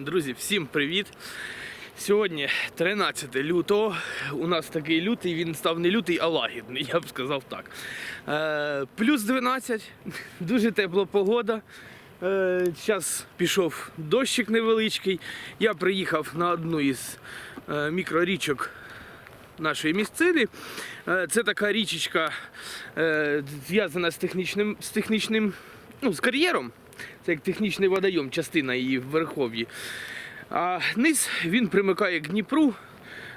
Друзі, всім привіт! Сьогодні 13 лютого. У нас такий лютий, він став не лютий, а лагідний, я б сказав так. Е, плюс 12, дуже тепла погода. Зараз пішов дощик невеличкий. Я приїхав на одну із е, мікрорічок нашої місцини. Е, Це така річечка е, зв'язана з технічним, з технічним, ну, з кар'єром. Це як технічний водойом, частина її в Верхов'ї. А низ він примикає к Дніпру,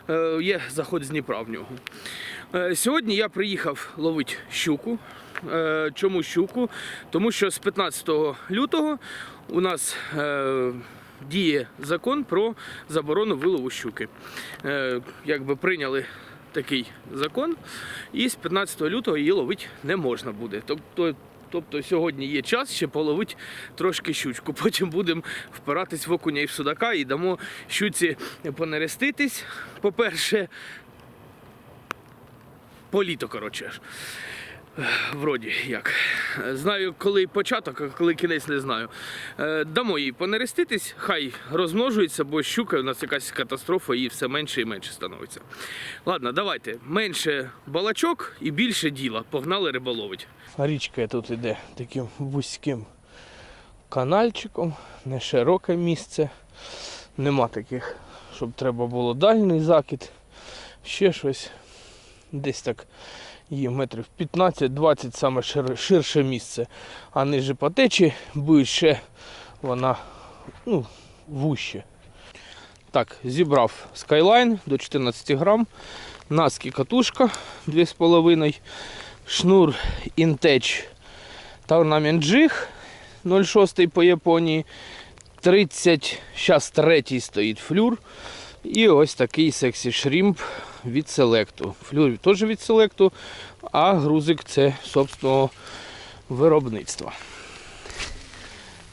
е, є заход з Дніпра в нього. Е, Сьогодні я приїхав ловити щуку. Е, Чому щуку? Тому що з 15 лютого у нас діє закон про заборону вилову щуки. Якби прийняли такий закон, і з 15 лютого її ловити не можна буде. Тобто Тобто сьогодні є час ще половити трошки щучку. Потім будемо впиратись в окуня і в судака і дамо щуці понереститись. По-перше, по літо, коротше. Вроді як. Знаю, коли початок, а коли кінець не знаю. Е, Дамо їй понереститись, хай розмножується, бо щука у нас якась катастрофа і все менше і менше становиться. Ладно, давайте. Менше балачок і більше діла. Погнали риболовить. Річка тут іде таким вузьким канальчиком, не широке місце. Нема таких, щоб треба було дальний закид, ще щось. Десь так є метрів 15-20 саме ширше місце. А ниже по течі буде ще вона ну, вуще. Так, зібрав скайлайн до 14 грам. Наски катушка 2,5. Шнур Intech Tournament Jig 0,6 по Японії. 30, зараз третій стоїть флюр. І ось такий сексі шрімп від селекту. Флюр теж від селекту, а грузик це собственного виробництва.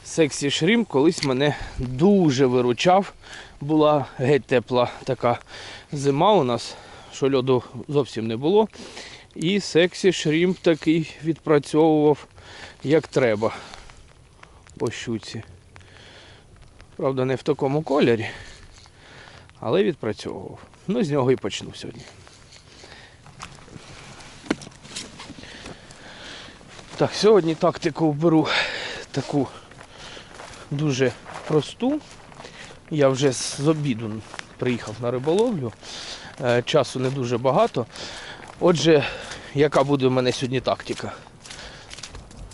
Сексі шрімп колись мене дуже виручав. Була геть тепла така зима у нас, що льоду зовсім не було. І сексі шрімп такий відпрацьовував як треба по щуці. Правда, не в такому кольорі, але відпрацьовував. Ну, з нього і почну сьогодні. Так, сьогодні тактику беру таку дуже просту. Я вже з обіду приїхав на риболовлю. Е, Часу не дуже багато. Отже, яка буде в мене сьогодні тактика?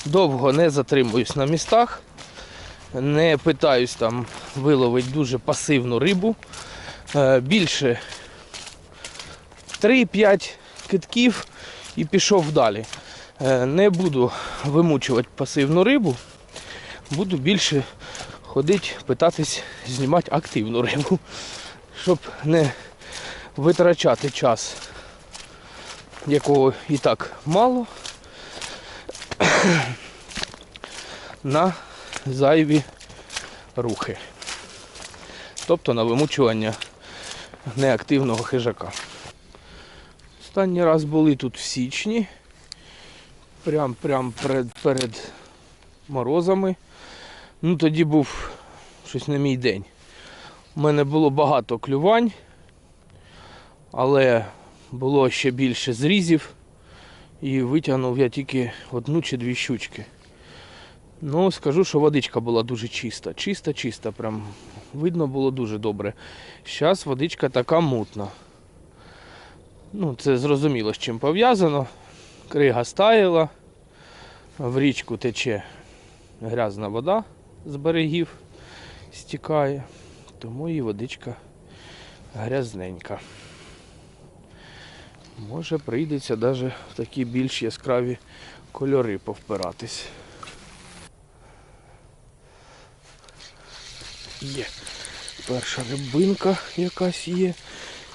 Довго не затримуюсь на містах, не питаюсь там виловити дуже пасивну рибу. Е, Більше 3-5 китків і пішов далі. Е, Не буду вимучувати пасивну рибу, буду більше ходити, питатись знімати активну рибу, щоб не витрачати час якого і так мало, на зайві рухи. Тобто на вимучування неактивного хижака. Останній раз були тут в січні, прям, прям перед, перед морозами. Ну тоді був щось на мій день. У мене було багато клювань, але було ще більше зрізів і витягнув я тільки одну чи дві щучки. Ну, скажу, що водичка була дуже чиста. Чиста, чиста, прям видно було дуже добре. Зараз водичка така мутна. Ну, це зрозуміло, з чим пов'язано. Крига стаяла, в річку тече грязна вода з берегів, стікає, тому і водичка грязненька. Може прийдеться навіть в такі більш яскраві кольори повпиратись. Є перша рибинка якась є.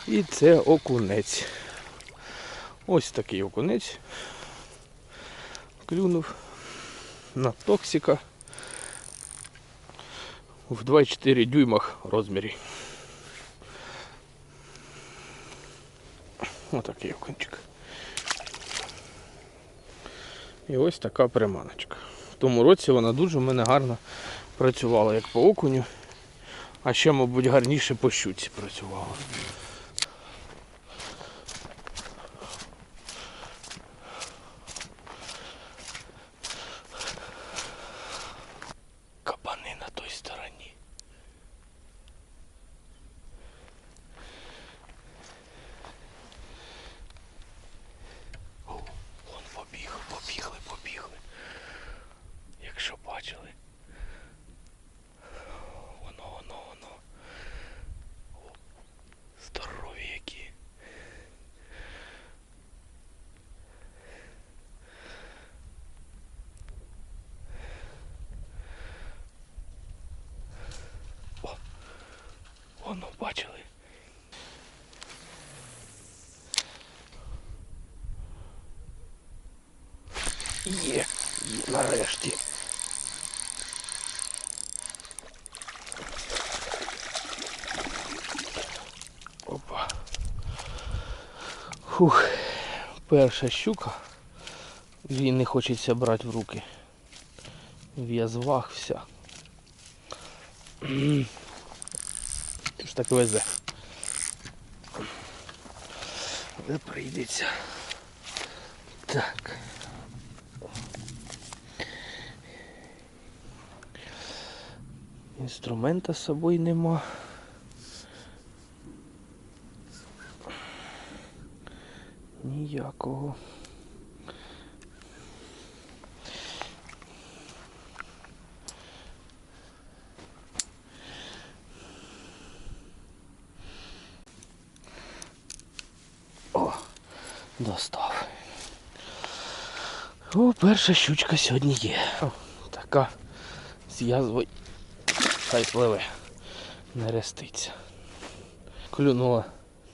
І це окунець. Ось такий окунець. Клюнув на токсика в 2,4 дюймах розмірі. Отакий окунчик. І ось така приманочка. В тому році вона дуже в мене гарно працювала як по окуню. А ще, мабуть, гарніше по щуці працювало. Кабани на той стороні. О, вон побігли, побігли, побігли. Якщо бачили. Воно, воно, воно. О, здорові які. О, воно бачили. Є, є нарешті. Опа. Фух. Перша щука. Її не хочеться брати в руки. В язвах вся. М. Ж так везе. Але прийдеться. Так. Інструмента з собою нема. Ніякого. О, достав. О, перша щучка сьогодні є. О, така з. Хай пливе. Не реститься. Клюнула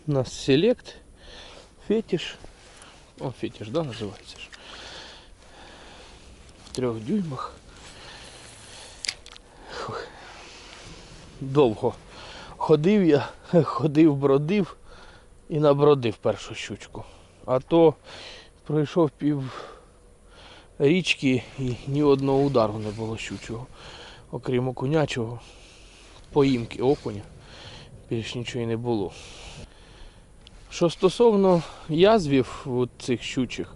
на селект. Фетиш. О, фетиш, да, називається ж. В трьох дюймах. Довго ходив я, ходив, бродив і набродив першу щучку. А то пройшов пів річки і ні одного удару не було щучого. Окрім окунячого, поїмки окуня. Більш нічого і не було. Що стосовно язвів цих щучих,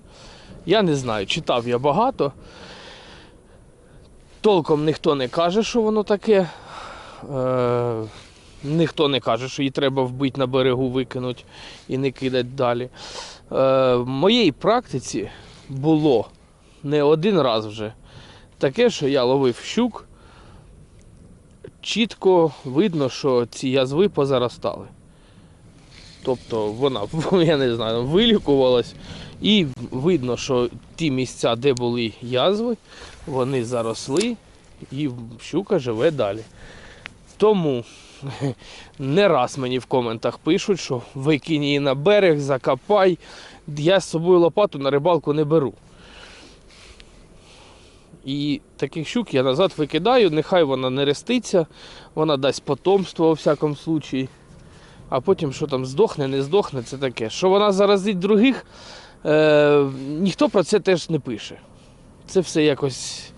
я не знаю, читав я багато. Толком ніхто не каже, що воно таке. Е, ніхто не каже, що її треба вбити на берегу, викинути і не кидати далі. Е, в моїй практиці було не один раз вже таке, що я ловив щук, чітко видно, що ці язви позаростали. Тобто вона, я не знаю, вилікувалась. І видно, що ті місця, де були язви, вони заросли і щука живе далі. Тому не раз мені в коментах пишуть, що викинь її на берег, закопай. Я з собою лопату на рибалку не беру. І таких щук я назад викидаю, нехай вона не реститься, вона дасть потомство у всякому случаї. А потім, що там здохне, не здохне, це таке. Що вона заразить других, е, ніхто про це теж не пише. Це все якось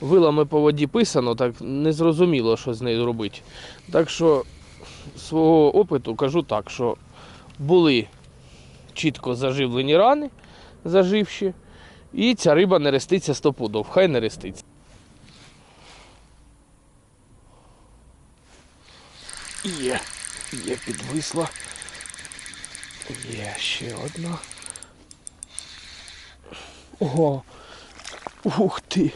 вилами по воді писано, так незрозуміло, що з нею робити. Так що свого опиту кажу так, що були чітко заживлені рани, заживші, і ця риба не реститься стопудов, хай не реститься. Є, є підвисла. Є ще одна. Ого. Ух ти.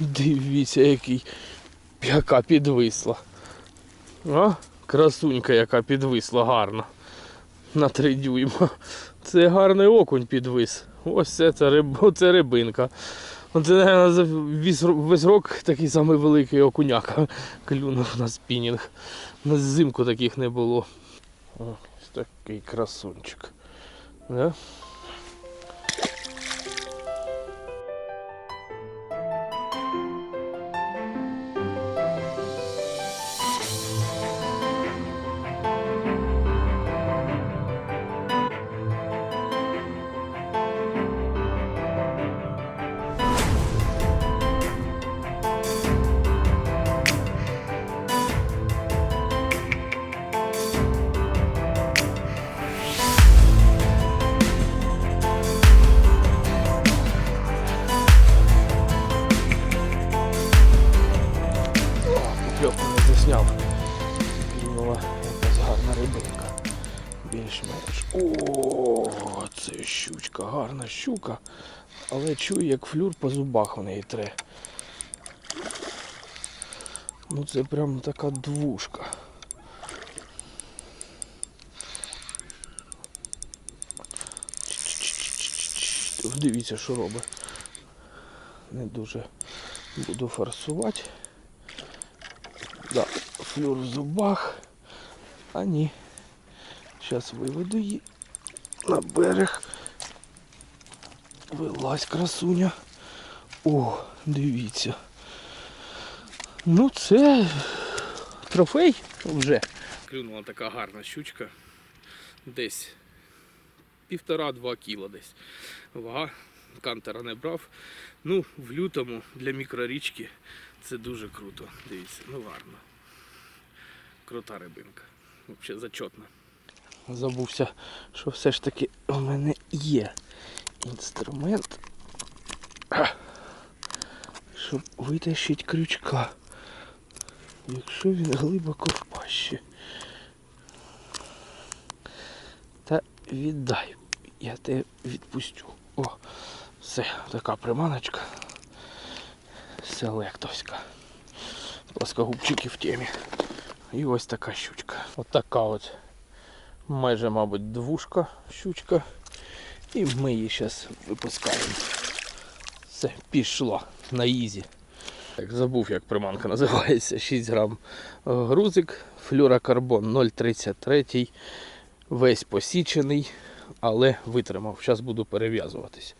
Дивіться, який. Яка підвисла. А? Красунька, яка підвисла гарно. На три дюйма. Це гарний окунь підвис. Ось це, це рибинка. Наверное, весь, весь рок такий самий великий окуняк. клюнув на спінінг. На зимку таких не було. Ось такий красунчик. Да? Гарна щука. Але чую, як флюр по зубах у неї тре. Ну це прям така двушка. Дивіться, що робить. Не дуже буду форсувати. Да, флюр в зубах. А ні. Зараз виведу її на берег. Вилазь, красуня. О, дивіться. Ну це трофей вже. Клюнула така гарна щучка. Десь півтора-два кіла десь. Вага кантера не брав. Ну, в лютому для мікрорічки це дуже круто. Дивіться, ну гарно. Крута рибинка. Взагалі зачетна. Забувся, що все ж таки в мене є інструмент, щоб витащити крючка. Якщо він глибоко в пащі. Та віддай, я тебе відпустю. О, все, така приманочка. Селектовська. Плоскогубчики в темі. І ось така щучка. От така от майже, мабуть, двушка щучка. І ми її зараз випускаємо. Все, пішло на ізі. Так, забув, як приманка називається. 6 грам грузик, флюрокарбон 0,33. Весь посічений, але витримав. Зараз буду перев'язуватись.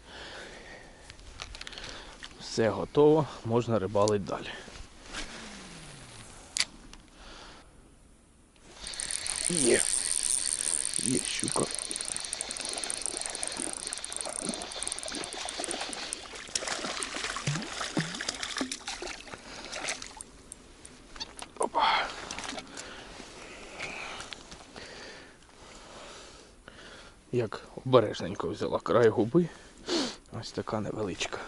Все готово, можна рибалити далі. Є. Є щука. Опа. Як обережненько взяла край губи. Ось така невеличка.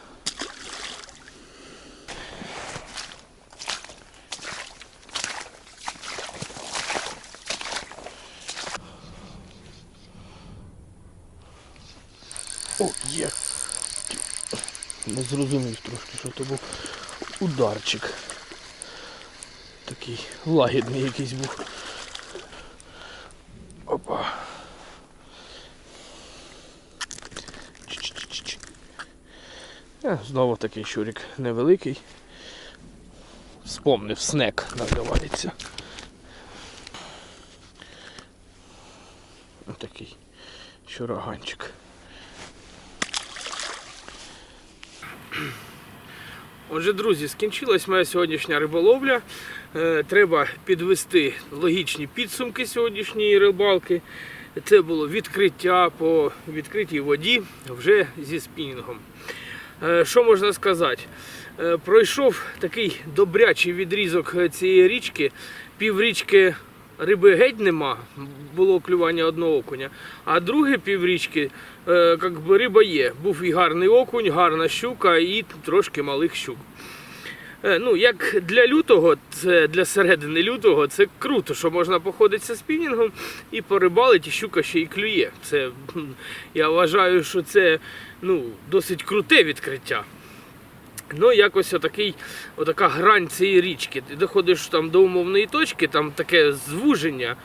О, є. Не зрозумів трошки, що то був ударчик. Такий лагідний якийсь був. Знову такий щурик невеликий. Вспомнив снек називається. Такий щураганчик. Отже, друзі, скінчилась моя сьогоднішня риболовля. Е, Треба підвести логічні підсумки сьогоднішньої рибалки. Це було відкриття по відкритій воді вже зі спінінгом. Е, Що можна сказати? Е, Пройшов такий добрячий відрізок цієї річки. Піврічки риби геть нема, було клювання одного окуня. А друге піврічки, е, як би риба є. Був і гарний окунь, гарна щука і трошки малих щук. Е, Ну, як для лютого, це для середини лютого, це круто, що можна походитися спінінгом і порибалити, і щука ще й клює. Це, я вважаю, що це ну, досить круте відкриття. Ну, якось отакий, отака грань цієї річки. Ти доходиш там до умовної точки, там таке звуження.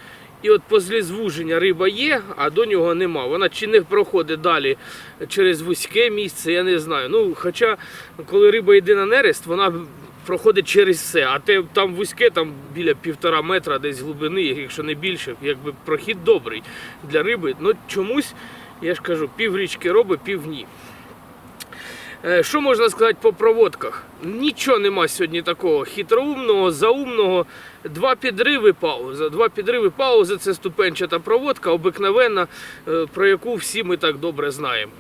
І от після звуження риба є, а до нього нема. Вона чи не проходить далі через вузьке місце, я не знаю. Ну, хоча, коли риба йде на нерест, вона проходить через все. А те там вузьке, там біля півтора метра десь глибини, якщо не більше, якби прохід добрий для риби. Ну чомусь, я ж кажу, пів річки робить, пів ні. Е, Що можна сказати по проводках? Нічого нема сьогодні такого хитроумного, заумного. Два підриви пауза. Два підриви паузи це ступенчата проводка, обикновенна, е, про яку всі ми так добре знаємо.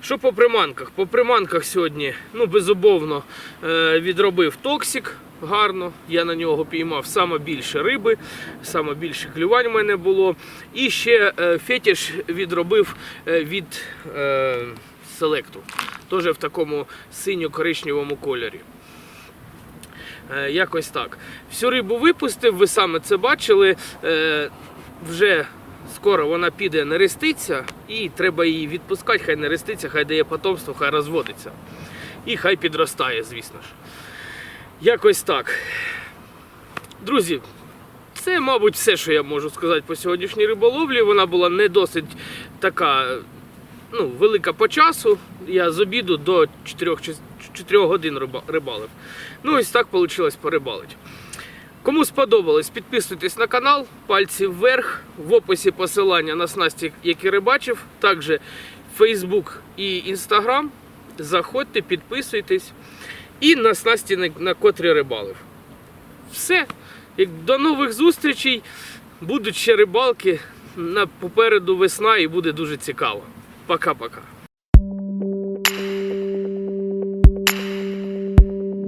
Що по приманках? По приманках сьогодні, ну, безумовно, е, відробив токсик гарно. Я на нього піймав саме більше риби, саме більше клювань в мене було. І ще е, фетіш відробив е, від е, селекту. Теж в такому синьо-коричневому кольорі. Якось так. Всю рибу випустив, ви саме це бачили. Вже скоро вона піде нереститься, і треба її відпускати, хай нереститься, хай дає потомство, хай розводиться. І хай підростає, звісно ж. Якось так. Друзі, це, мабуть, все, що я можу сказати по сьогоднішній риболовлі. Вона була не досить така ну, велика по часу. Я з обіду до 4, 4 годин рибалив. Ну, ось так вийшло порибалити. Кому сподобалось, підписуйтесь на канал, пальці вверх, в описі посилання на снасті, які рибачив, також Facebook і Instagram. Заходьте, підписуйтесь. І на снасті, на, котрі рибалив. Все. До нових зустрічей. Будуть ще рибалки. Попереду весна і буде дуже цікаво. Пока-пока.